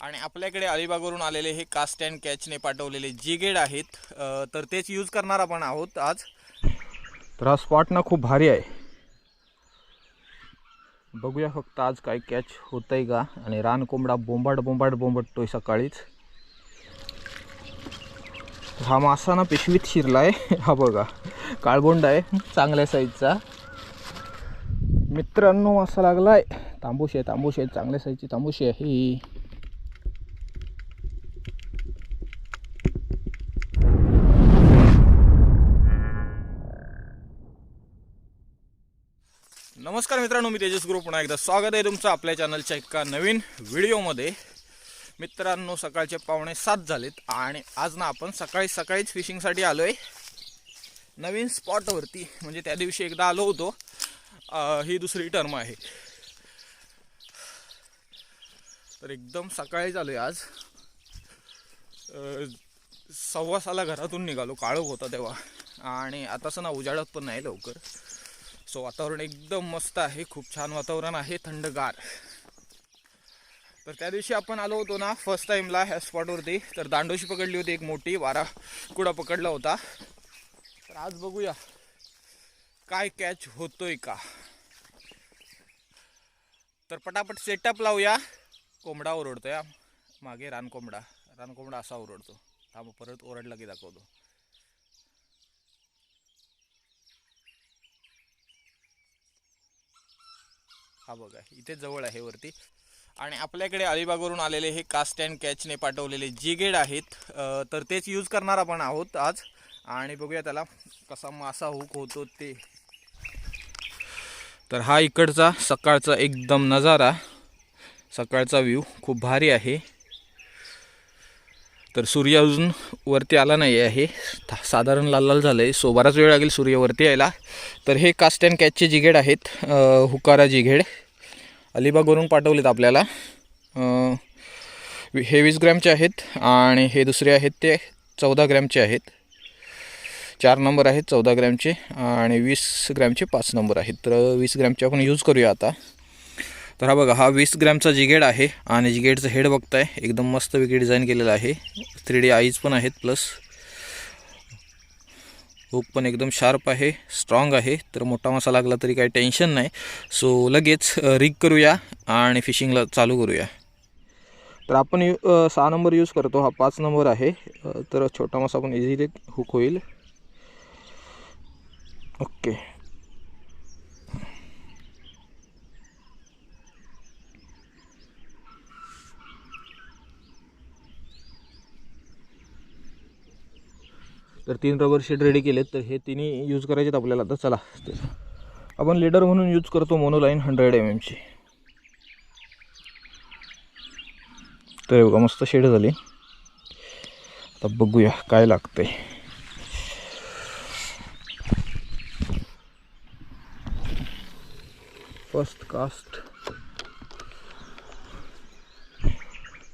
आणि आपल्याकडे अलिबागवरून आलेले हे कास्ट अँड कॅचने पाठवलेले जिगेड आहेत. तर तेच यूज करणार आपण आहोत आज. तर हा स्पॉट ना खूप भारी आहे. बघूया फक्त आज काय कॅच होत आहे का. आणि रान कोंबडा बोंबाट बोंबाट बोंबटतोय सकाळीच. हा मासा ना पिशवीत आहे हा बघा काळबोंड आहे चांगल्या साईजचा मित्रांनो मासा लागलाय. तांबूशी आहे तांबूशी आहे चांगल्या साईजची तांबूशी आहे. नमस्कार मित्रांनो मी तेजस गुरु. पुन्हा एकदा स्वागत आहे तुमचं आपल्या चॅनलच्या एका नवीन व्हिडिओमध्ये. मित्रांनो सकाळचे पावणे सात झालेत आणि आज ना आपण सकाळी सकाळीच फिशिंगसाठी आलो आहे नवीन स्पॉटवरती म्हणजे त्या दिवशी एकदा आलो होतो. ही दुसरी टर्म आहे. तर एकदम सकाळीच आलो आहे आज सव्वा साला घरातून निघालो काळोख होता तेव्हा. आणि आताचं ना उजाडत पण नाही लवकर. सो वातावरण एकदम मस्त आहे खूप छान वातावरण आहे थंडगार. तर त्या दिवशी आपण आलो होतो ना फर्स्ट टाईमला ह्या स्पॉटवरती तर दांडोशी पकडली होती एक मोठी वारा कुडा पकडला होता. तर आज बघूया काय कॅच होतोय का. तर पटापट सेटअप लावूया. कोंबडा ओरडतोय मागे रानकोंबडा रानकोंबडा असा ओरडतो. थांब परत ओरडला की दाखवतो. हा बघा इथे जवळ आहे वरती. आणि आपल्याकडे अलिबागवरून आलेले हे कास्ट अँड कॅचने पाठवलेले जिगेड आहेत तर तेच यूज करणार आपण आहोत आज. आणि बघूया त्याला कसा मासा हुक होतो ते. तर हा इकडचा सकाळचा एकदम नजारा. सकाळचा व्ह्यू खूप भारी आहे. तर सूर्य अजून वरती आला नाही आहे. हे साधारण लाल लाल झालं आहे सो बराच वेळ लागेल सूर्य वरती यायला. तर हे कास्ट अँड कॅचचे जिघेड आहेत. हुकारा जिघेड. अलिबागवरून पाठवलेत आपल्याला. हे वीस ग्रॅमचे आहेत आणि हे दुसरे आहेत ते चौदा ग्रॅमचे आहेत. चार नंबर आहेत चौदा ग्रॅमचे आणि वीस ग्रॅमचे पाच नंबर आहेत. तर वीस ग्रॅमचे आपण यूज करूया आता. तर हा बघा हा वीस ग्रॅमचा जिगेड आहे आणि जिगेडचं हेड बघताय. एकदम मस्त वेगळी डिझाईन केलेलं आहे. थ्री डी आईज पण आहेत प्लस हुक पण एकदम शार्प आहे स्ट्रॉंग आहे. तर मोठा मासा लागला तरी काही टेन्शन नाही. सो लगेच रिग करूया आणि फिशिंगला चालू करूया. तर आपण यू सहा नंबर यूज करतो. हा पाच नंबर आहे. तर छोटा मासा पण इझिली हुक होईल. ओके. तर तीन रबर शीट रेडी केलेत तर हे तिन्ही यूज करायचेत आपल्याला. तर चला. आपण लीडर म्हणून यूज करतो मोनोलाईन हंड्रेड एम एमची तर बघा मस्त शेड झाली. आता बघूया काय लागतंय. फर्स्ट कास्ट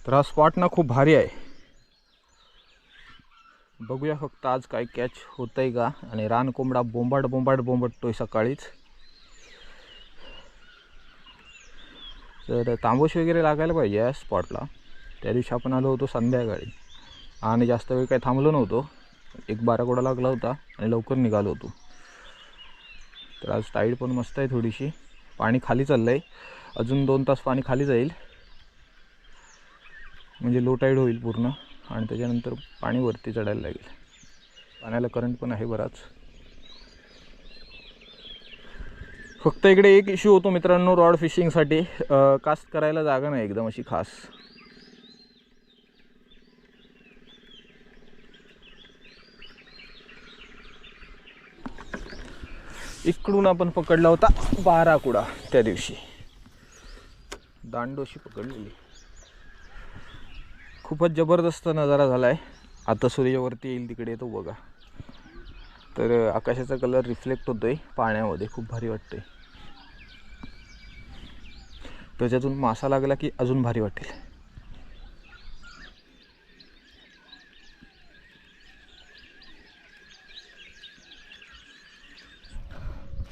तर हा स्पॉट ना खूप भारी आहे. बघूया फक्त आज काय कॅच होतंय आहे का. आणि रानकोंबडा बोंबाट बोंबाट बोंबटतोय सकाळीच. तर तांबूस वगैरे लागायला पाहिजे या स्पॉटला त्या दिवशी आपण आलो होतो संध्याकाळी. आणि जास्त वेळ काही थांबलो नव्हतो. एक बारा कोडा लागला होता आणि लवकर निघालो होतो. तर आज टाईड पण मस्त आहे थोडीशी. पाणी खाली चाललं आहे अजून दोन तास पाणी खाली जाईल. म्हणजे लो टाईड होईल पूर्ण. आणि त्याच्यानंतर पाणी वरती चढायला लागेल. पाण्याला करंट पण आहे बराच. फक्त इकडे एक इश्यू होतो मित्रांनो रॉड फिशिंगसाठी कास्ट करायला जागा नाही एकदम अशी खास. इकडून आपण पकडला होता बारा कुडा त्या दिवशी. दांडोशी पकडलेली. खूपच जबरदस्त नजारा झाला आहे आता सूर्यावरती येईल तिकडे तो बघा. तर आकाशाचा कलर रिफ्लेक्ट होतोय. पाण्यामध्ये खूप भारी वाटतंय. त्याच्यातून मासा लागला की अजून भारी वाटेल.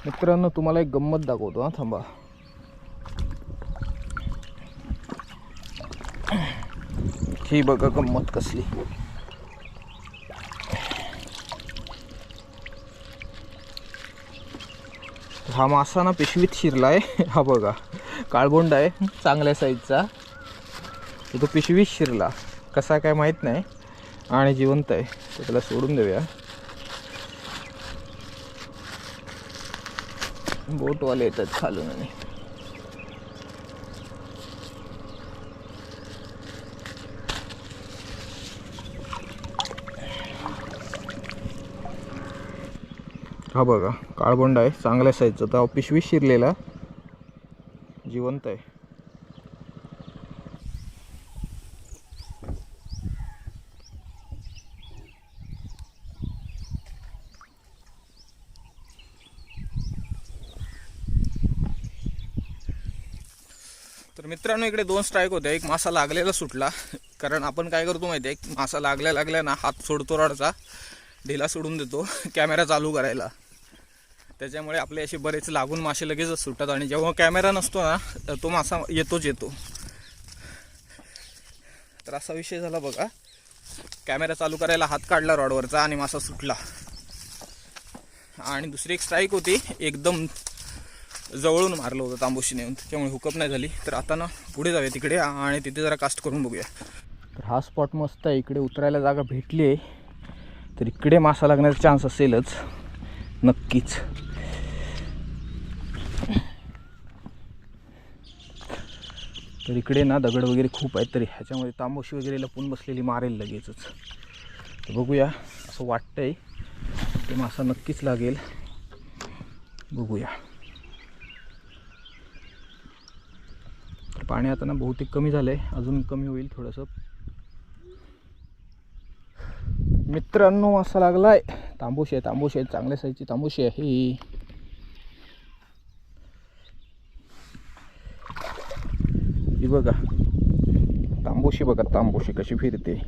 मित्रांनो तुम्हाला एक गंमत दाखवतो हा थांबा. ही बघा गंमत कसली. हा मासा ना पिशवीत शिरलाय. हा बघा. काळबोंड आहे चांगल्या साईजचा तो पिशवीत शिरला. कसा काय माहीत नाही. आणि जिवंत आहे. तर त्याला सोडून देऊया. बोटवाले येतात खालून आणि. हा बघा काळबोंड आहे चांगल्या साईजचा तर पिशवी शिरलेला जिवंत आहे. तर मित्रांनो इकडे दोन स्ट्राईक होत्या एक मासा लागलेला सुटला. कारण आपण काय करतो माहिती आहे? मासा लागल्या लागल्या ना हात सोडतो राडचा ढिला सोडून देतो. कॅमेरा चालू करायला. त्याच्यामुळे आपले असे बरेच लागून मासे लगेचच सुटतात आणि जेव्हा कॅमेरा नसतो ना तर तो मासा येतोच येतो. तर असा विषय झाला बघा. कॅमेरा चालू करायला हात काढला रॉडवरचा आणि मासा सुटला. आणि दुसरी एक स्ट्राईक होती एकदम जवळून मारलं होतं तांबोशी नेऊन. त्याच्यामुळे हुकअप नाही झाली. तर आता ना पुढे जाऊया तिकडे आणि तिथे जरा कास्ट करून बघूया. तर हा स्पॉट मस्त आहे. इकडे उतरायला जागा भेटली आहे. तर इकडे मासा लागण्याचा चान्स असेलच. नक्कीच. तर इकडे ना दगड वगैरे खूप आहेत तरी ह्याच्यामध्ये तांबोशी वगैरे लपून बसलेली मारेल लगेचच. तर बघूया असं वाटतंय ते मासा नक्कीच लागेल. बघूया. तर पाणी आता ना बहुतेक कमी झालं आहे अजून कमी होईल थोडंसं. मित्रांनो मासा लागलाय. तांबूशी आहे तांबूशी आहे चांगल्या साईजची तांबूशी आहे. ही बघा तांबूशी बघा तांबूशी कशी फिरते.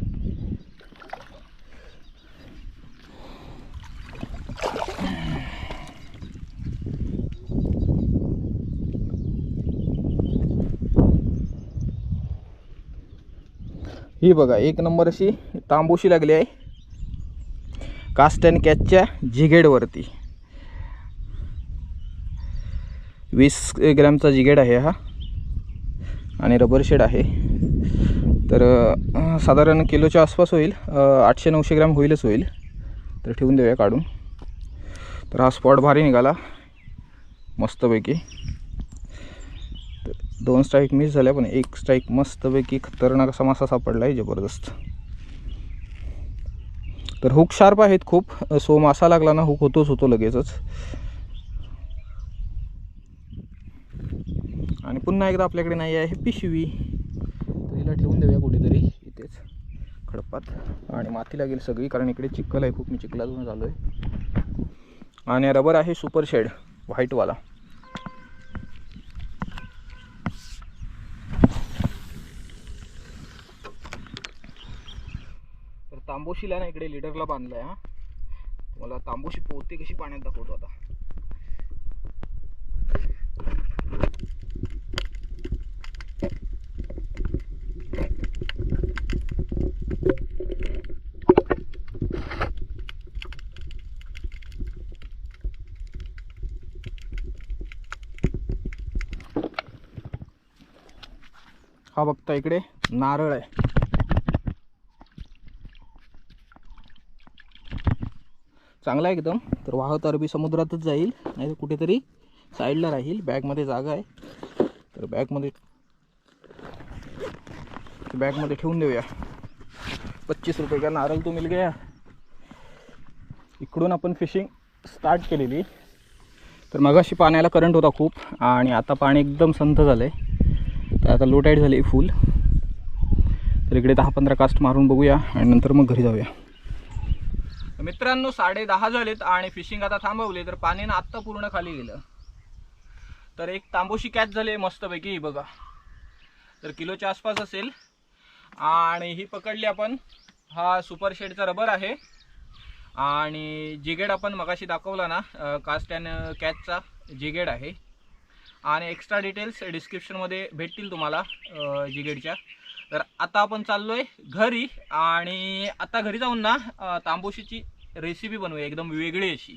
ही बघा एक नंबर अशी तांबूशी लागली आहे. कास्ट अँड कॅचच्या जिगेडवरती. वीस ग्रॅमचा जिगेड आहे हा. आणि रबर शेड आहे. तर साधारण किलोच्या आसपास होईल. आठशे नऊशे ग्रॅम होईलच होईल. तर ठेवून देऊया काढून. तर हा स्पॉट भारी निघाला. मस्तपैकी. तर दोन स्ट्राईक मिस झाल्या पण एक स्ट्राईक मस्तपैकी खतरनाक असा मासा सापडला आहे जबरदस्त. तर हुक शार्प आहेत खूप. सो मासा लागला ना हुक होतोच होतो लगेचच. आणि पुन्हा एकदा आपल्याकडे नाही आहे पिशवी. तर हिला ठेवून देऊया कुठेतरी. इथेच. खडपात. आणि माती लागेल सगळी कारण इकडे चिखल आहे खूप. मी चिखलातून झालो आहे आणि रबर आहे सुपर शेड व्हाईटवाला तांबोशीला ना इकडे लिडरला बांधलाय हा. तुम्हाला तांबोशी पोहते कशी पाण्यात दाखवतो आता. हा बघता इकडे नारळ आहे. चांगला आहे एकदम. तर वाहत अरबी समुद्रातच जाईल. नाही तर कुठेतरी साईडला राहील. बॅगमध्ये जागा आहे. तर बॅगमध्ये बॅगमध्ये ठेवून देऊया. पच्चीस रुपये. का नारळ तो मिल गया. इकडून आपण फिशिंग स्टार्ट केलेली. तर मगाशी पाण्याला करंट होता खूप. आणि आता पाणी एकदम संथ झालं आहे तर आता लोटाईट झाली फुल तर इकडे दहा पंधरा कास्ट मारून बघूया. आणि नंतर मग घरी जाऊया. मित्रांनो साडे दहा झालेत आणि फिशिंग आता थांबवले तर पाणी ना आत्ता पूर्ण खाली गेलं. तर एक तांबोशी कॅच झाली मस्तपैकी ही बघा. तर किलोच्या आसपास असेल. आणि ही पकडली आपण. हा सुपर शेडचा रबर आहे. आणि जिगेड आपण मगाशी दाखवला ना कास्ट अँड कॅचचा जिगेड आहे. आणि एक्स्ट्रा डिटेल्स डिस्क्रिप्शनमध्ये भेटतील तुम्हाला जिगेडच्या. तर आता आपण चाललो आहे घरी. आणि आता घरी जाऊन ना तांबोशीची रेसिपी बनवूया एकदम वेगळी अशी.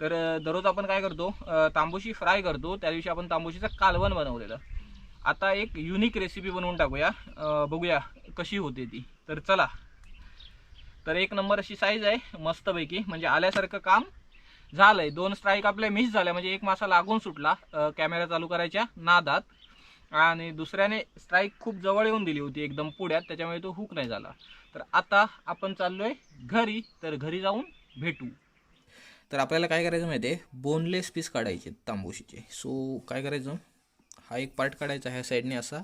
तर दररोज आपण काय करतो तांबूशी फ्राय करतो त्या दिवशी आपण तांबूशीचं कालवण बनवलेलं. आता एक युनिक रेसिपी बनवून टाकूया बघूया कशी होते ती. तर चला. तर एक नंबर अशी साईज आहे मस्तपैकी म्हणजे आल्यासारखं काम झालंय. दोन स्ट्राईक आपल्या मिस झाल्या म्हणजे एक मासा लागून सुटला कॅमेरा चालू करायच्या नादात. आणि दुसऱ्याने स्ट्राईक खूप जवळ येऊन दिली होती एकदम पुढ्यात त्याच्यामुळे तो हुक नाही झाला. तर आता आपण चाललोय घरी तर घरी जाऊन भेटू. तर आपल्याला काय करायचं माहिती आहे? बोनलेस पीस काढायचे तांबूशीचे. सो काय करायचं? हा एक पार्ट काढायचा ह्या साईडने असा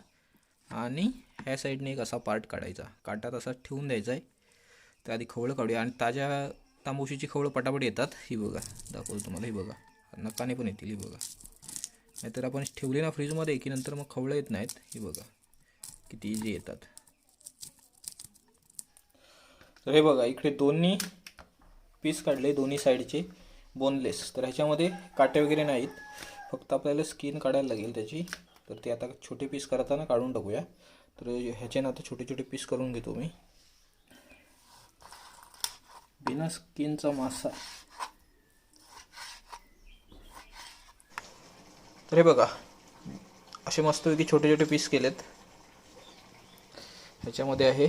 आणि ह्या साईडने एक असा पार्ट काढायचा. काटा तसा ठेवून द्यायचा आहे. तर आधी खवळं काढूया आणि ताज्या तांबूशीची खवळं पटापट येतात. ही बघा दाखवतो तुम्हाला ही बघा. नकाने पण येतील ही बघा. नाहीतर आपण ठेवले ना फ्रीजमध्ये की नंतर मग खवळं येत नाहीत. हे बघा. किती इझी येतात. तर हे बघा इकडे दोन्ही पीस काढले दोन्ही साईडचे बोनलेस तर ह्याच्यामध्ये काटे वगैरे नाहीत. फक्त आपल्याला स्किन काढायला लागेल त्याची. तर ते आता छोटे पीस करताना काढून टाकूया. तर ह्याच्यानं आता छोटे छोटे पीस करून घेतो मी. बिना स्किनचा मासा. तर हे बघा. असे मस्तपैकी छोटे छोटे पीस केलेत. ह्याच्यामध्ये आहे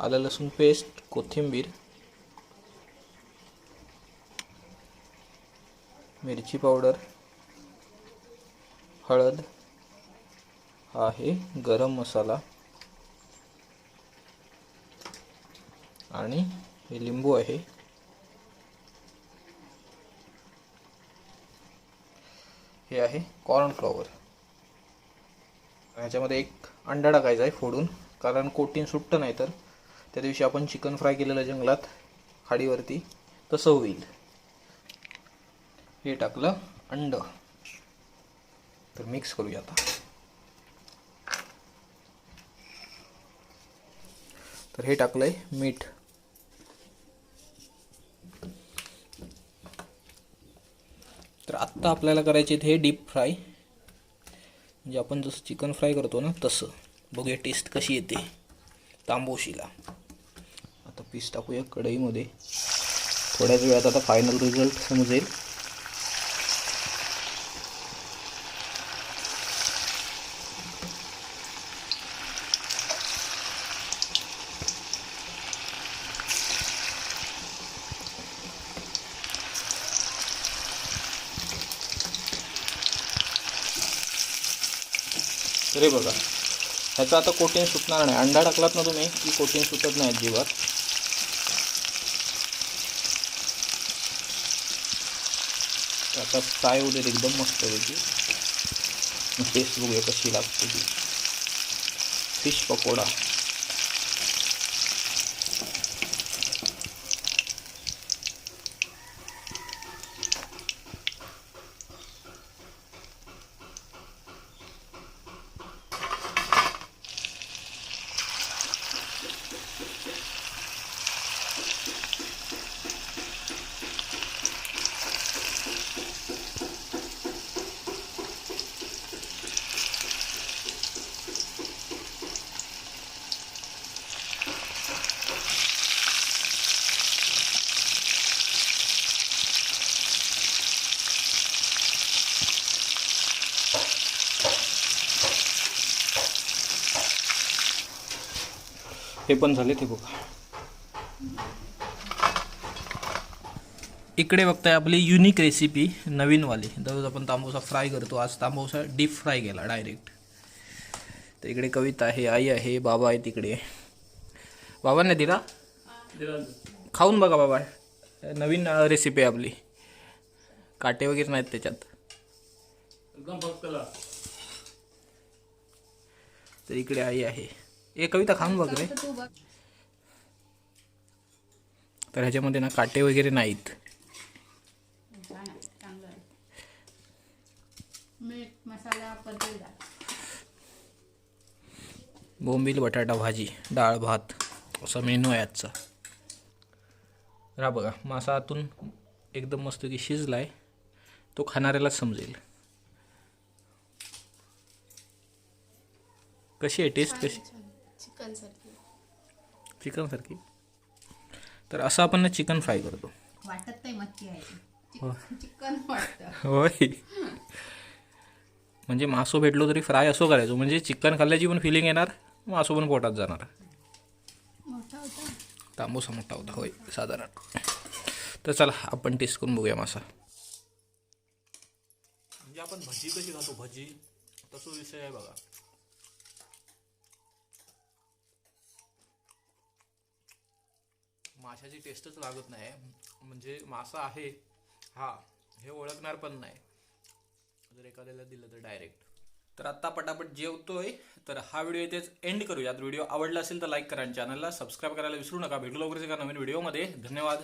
आलं लसूण पेस्ट कोथिंबीर मिरची पावडर हळद हा आहे गरम मसाला आणि हे लिंबू आहे. हे आहे कॉर्नफ्लॉवर ह्याच्यामध्ये एक अंडा टाकायचा आहे फोडून कारण कोटीन सुट्टं नाही तर. त्या दिवशी आपण चिकन फ्राय केलेलं जंगलात खाडीवरती तसं होईल. हे टाकलं अंड. तर मिक्स करूया आता. तर हे टाकलं आहे मीठ. आत्ता आपल्याला करायचे हे डीप फ्राय. म्हणजे आपण जसं चिकन फ्राय करतो ना तसं. बघूया टेस्ट कशी येते. तांबोशीला. आता पीस टाकूया कढईमध्ये. थोड्याच वेळात आता फायनल रिझल्ट समजेल. तरी बघा. ह्याचं आता कोटिंग सुटणार नाही. अंडा टाकलात ना तुम्ही की कोटिंग सुटत नाही अजिबात. तर आता फ्राय होते एकदम मस्त पैकी. टेस्ट बघूया कशी लागते ती. फिश पकोडा. हे पण झाले ते बघा. इकडे बघताय आपली युनिक रेसिपी नवीनवाली. दररोज आपण तांबूसा फ्राय करतो. आज तांबूसा डीप फ्राय केला डायरेक्ट तर इकडे कविता आहे आई आहे बाबा आहे तिकडे. बाबांना दिला? खाऊन बघा बाबा. नवीन रेसिपी आहे आपली. काटे वगैरे नाहीत त्याच्यात. एकदम फक्त तर इकडे आई आहे. ए कविता खाऊन बघ रे. तर ह्याच्यामध्ये ना काटे वगैरे नाहीत. बोंबील बटाटा भाजी डाळ भात असा मेनू आहे आजचा. तर हा बघा मासा आतून एकदम मस्त की शिजला आहे तो खाणाऱ्यालाच समजेल. कशी आहे टेस्ट कशी? चिकन सारखी चिकन सारखी तर असं आपण ना चिकन फ्राय करतो. वाटत नाही मच्छी आहे. ती. हो. चिक- चिकन वाटतं. होय. म्हणजे मासो भेटलो तरी फ्राय असो करायचो. म्हणजे चिकन खाल्ल्याची पण फिलिंग येणार मासो पण पोटात जाणार. मोठा होता. तांबूसा मोठा होता होय साधारण. तर चला आपण टेस्ट करून बघूया मासा. म्हणजे आपण भजी कशी खातो? भजी तसं विषय आहे बघा. माशाची टेस्टच लागत नाही. म्हणजे मासा आहे हा हे ओळखणार पण नाही. जर एखाद्याला दिलं तर डायरेक्ट तर आत्ता पटापट जेवतोय तर हा व्हिडिओ इथेच एंड करूयात. व्हिडिओ आवडला असेल तर लाईक करा आणि चॅनलला सबस्क्राईब करायला विसरू नका. भेटू लवकरच एका नवीन व्हिडिओमध्ये धन्यवाद.